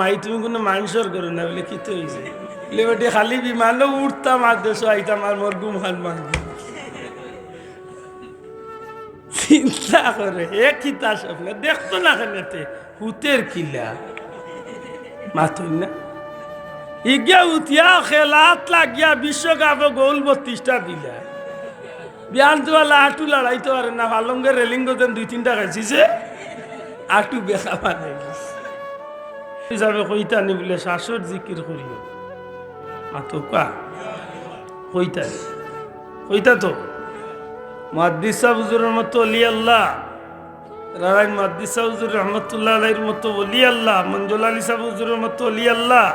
মাই তুমি কোনো মানুষের করো না বলে কি তো হয়েছে বলে খালি উঠতাম আর দেশ আইতাম আর মোর। চিন্তা করে, এ কিতা স্বপ্ন? দেখতো না কেনেতে হুতের কিলা। না? উঠিয়া খেলাত লাগিয়া গোল বত্রিশটা দিলা। আটু লড়াইতে পারে না রেলিং দুই তিনটা খাইছিছে আটু বেখা হিসাবে কইতা নি বলে শাশুর জিকির করিও। মাতো কা? কইতা কইতা তো? মাদ্দিসা হুজুরের মতো অলি আল্লাহ। রারাইন মাদ্দিসা হুজুর রহমতুল্লাহ আলাইর মতো অলি আল্লাহ। মঞ্জুল আলী সাহ হুজুরের মতো অলি আল্লাহ।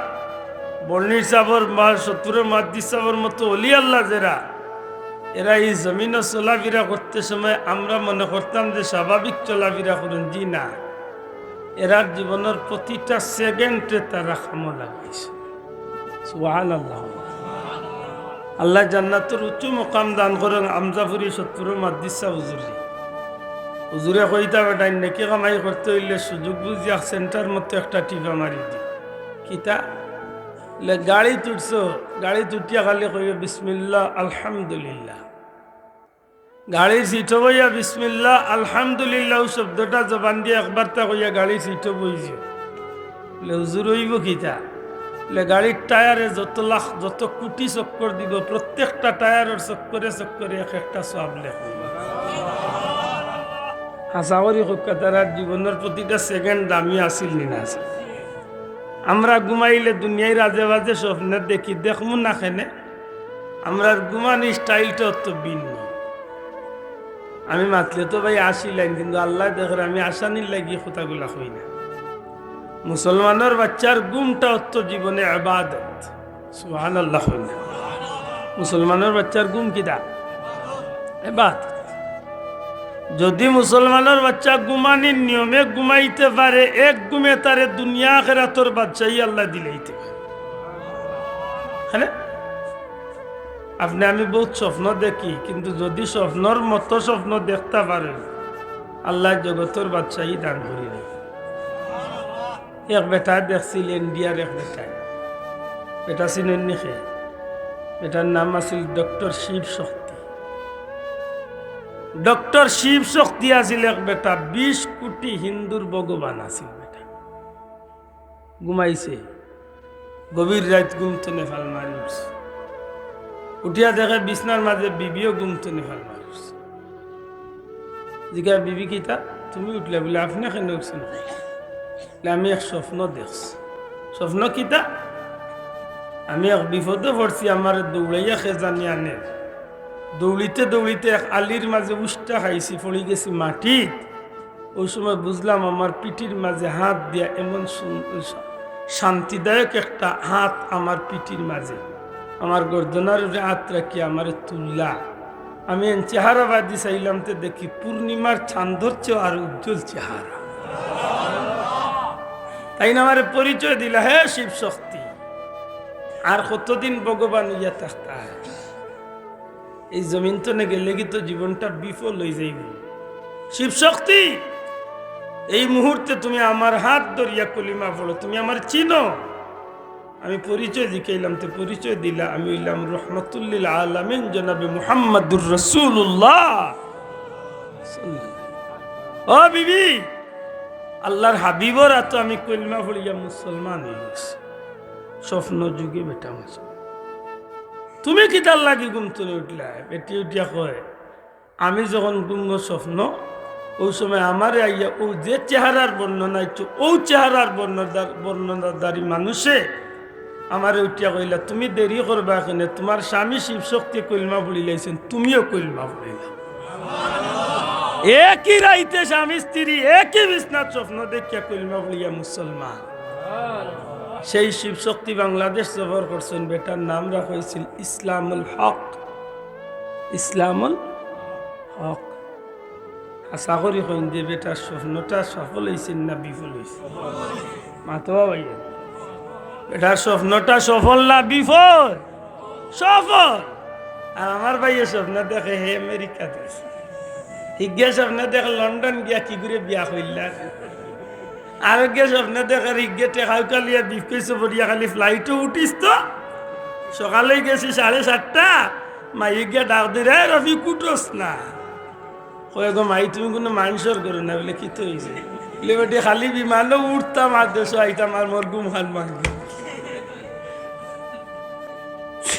বর্ণির সাবর বা সত্তরের মাদ্দিস সাবর মতো অলি আল্লাহ যারা, এরা এই জমিনও চলাফেরা করতে সময় আমরা মনে করতাম যে স্বাভাবিক চলাফেরা করুন। জি না। এরার জীবনের প্রতিটা সেকেন্ডে তারা খামো লাগাইছে। আল্লাহ আল্লাহ জান্নাতের উচ্চ মোকাম দান করেন আমজাফুরি সত্তর মাদ্দিসা হুজুরি। হুজুরে কইতা বেটাই, নেকি কামাই করতে হইলে সুযোগ বুঝিয়া সেন্টার মতো একটা টিপা মারি দি। কিতা গাড়ি তুটছো, গাড়ি তুটিয়া খালি কইবে, বিসমিল্লাহ, আলহামদুলিল্লাহ। গাড়ির সিটো বইয়া বিসমিল্লাহ, আলহামদুলিল্লাহ শব্দটা জবান দিয়ে একবার তা কইয়া গাড়ির সিটো বইছে হুজুর হইব কিতা গাড়ির টায়ারে যত লাখ, যত কোটি চক্কর দিব, প্রত্যেকটা টায়ারের চক্করে চক্করে এক একটা সব লেখব হাসা করি তারার জীবনের প্রতিটা সেকেন্ড দামি আসিল নিনা আছে। আমরা ঘুমাইলে দুনিয়ায় রাজে বাজে স্বপ্নে দেখি, দেখমু না খেনে। আমরা ঘুমানি স্টাইলটা অত ভিন্ন। আমি মাতলে তো ভাই আসিলাম কিন্তু আল্লাহ দেখে আমি আসানির লাগি কথাগুলা হই না। মুসলমানের বাচ্চার গুমটা অত জীবনে আবাদত। সুহান আল্লাহ হই না। মুসলমানের বাচ্চার গুম কিদা এবাদত যদি মুসলমানের বাচ্চা ঘুমানির নিয়মে ঘুমাইতে পারে, এক গুমে তারে দুনিয়া খেরাতর বাচ্চাই আল্লাহ দিলেইতে পারে হ্যাঁ? আপনি, আমি বহুত স্বপ্ন দেখি, কিন্তু যদি স্বপ্নর মতো স্বপ্ন দেখতে পারেন আল্লাহ জগতের বাচ্চাই দান করি এক বেটা দেখছিল ইন্ডিয়ার এক বেটায়। বেটা চিনেন নিখে। বেটার নাম আছিল ডক্টর শিব শক্তি। ডক্টর শিব শক্তি আছিল এক বেটা, বিশ কোটি হিন্দুর ভগবান আছিল বেটা। ঘুমাইছে। গভীর রাত ঘুমতো নেফাল মারি উঠছে উঠিয়া দেখে বিছনার মাঝে বিবিও নেফাল মারি উঠছে জিগা বিবি কিতা? তুমি উঠলে বলে আপনি কেন উঠছেন? আমি এক স্বপ্ন দেখছি। স্বপ্ন কিতা? আমি এক বিপদে পড়ছি আমার দৌড়াইয়া খেজানি আনে। দৌড়িতে দৌড়িতে এক আলির মাঝে উষ্টা খাইছি পড়ে গেছি মাটিত। ওই সময় বুঝলাম আমার পিঠির মাঝে হাত দিয়া এমন শান্তিদায়ক একটা হাত আমার পিঠির মাঝে। আমার গর্দনার উপরে হাত রাখি আমার তুললা? আমি এন চেহারা বাদি চাইলাম তো দেখি পূর্ণিমার চান্দর চেয়েও আর উজ্জ্বল চেহারা। তাই না আমার পরিচয় দিলা হে শিব শক্তি? আর কতদিন ভগবান ইয়া থাকতা এই জমিন তো না গেলে কি তো জীবনটা বিফল হয়ে যাইব। শিব শক্তি, এই মুহূর্তে তুমি আমার হাত ধরিয়া কলিমা পড়ো, তুমি আমার চিনো। আমি পরিচয় দিকেইলাম তো পরিচয় দিলা, আমি হইলাম রহমতুল্লিল আলমিন জনাবে মুহাম্মদুর রসুল্লাহ ও বিবি, আল্লাহর হাবিবর এত আমি কলিমা পড়িয়া মুসলমান স্বপ্ন যুগে বেটা তুমি কি তার লাগি ঘুম তুলে উঠলা? বেটি উঠিয়া কয়, আমি যখন গুম স্বপ্ন, ওই সময় আমার আইয়া ও যে চেহারার বর্ণনা, ও চেহারার বর্ণনার বর্ণনাদারি মানুষে আমার উঠিয়া কইলা তুমি দেরি করবা এখানে তোমার স্বামী শিব শক্তি কইলমা বলি লাইছেন, তুমিও কইলমা বলিলা একই রাইতে স্বামী, স্ত্রী, একই বিছনাথ স্বপ্ন দেখিয়া কইলমা বলিয়া মুসলমান, সেই শিবশক্তি বাংলাদেশ সফর করছেন, বেটার নাম রাখা হয়েছিল ইসলামুল হক ইসলামুল হক। আশা করি কইন যে বেটার স্বপ্নটা সফল হয়েছে না বিফল হয়েছে মাতো ভাইয়া। বেটার স্বপ্নটা সফল না বিফল সফল আর আমার ভাইয়ের স্বপ্ন দেখে হে আমেরিকাতে হিগিয়া স্বপ্ন দেখে লন্ডন গিয়া কি করে বিয়া হইলা আরোগ্য স্বপ্নে দেখে রিগে টেকাউ কালিয়া বিফ পেয়েছে বলিয়া খালি ফ্লাইটে উঠিস তো। সকালে গেছি সাড়ে সাতটা মাই গিয়া ডাক দি রে রবি কুটোস না। কয়ে, গো মাই, তুমি কোনো মানুষের করো না, বলে, কি তো হয়েছে খালি বিমানও উঠতাম, আর দেশ আইতাম, আর মোর গুম খান মারবে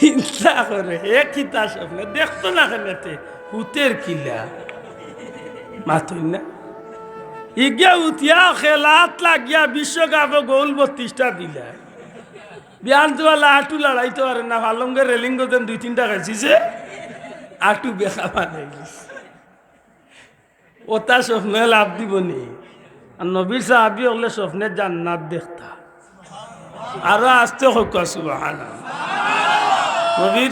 চিন্তা করে হে কিতা স্বপ্নে? দেখতো না কেনেতে হুতের কিলা। মাতুই না? ইগিয়া উঠিয়া খেলাত লাগিয়া বিশ্বকাপে গোল বত্রিশটা দিলা। বিয়ান তো আটু লড়াইতে পারে না ভালঙ্গের রেলিং করতেন দুই তিনটা খাইছিছে আটু বেখা বানাই ওটা স্বপ্নে লাভ দিব নি। আর নবীর সাহাবি হলে স্বপ্নের জান্নাত দেখতা। আরও আসতে হোক সুবাহ নবীর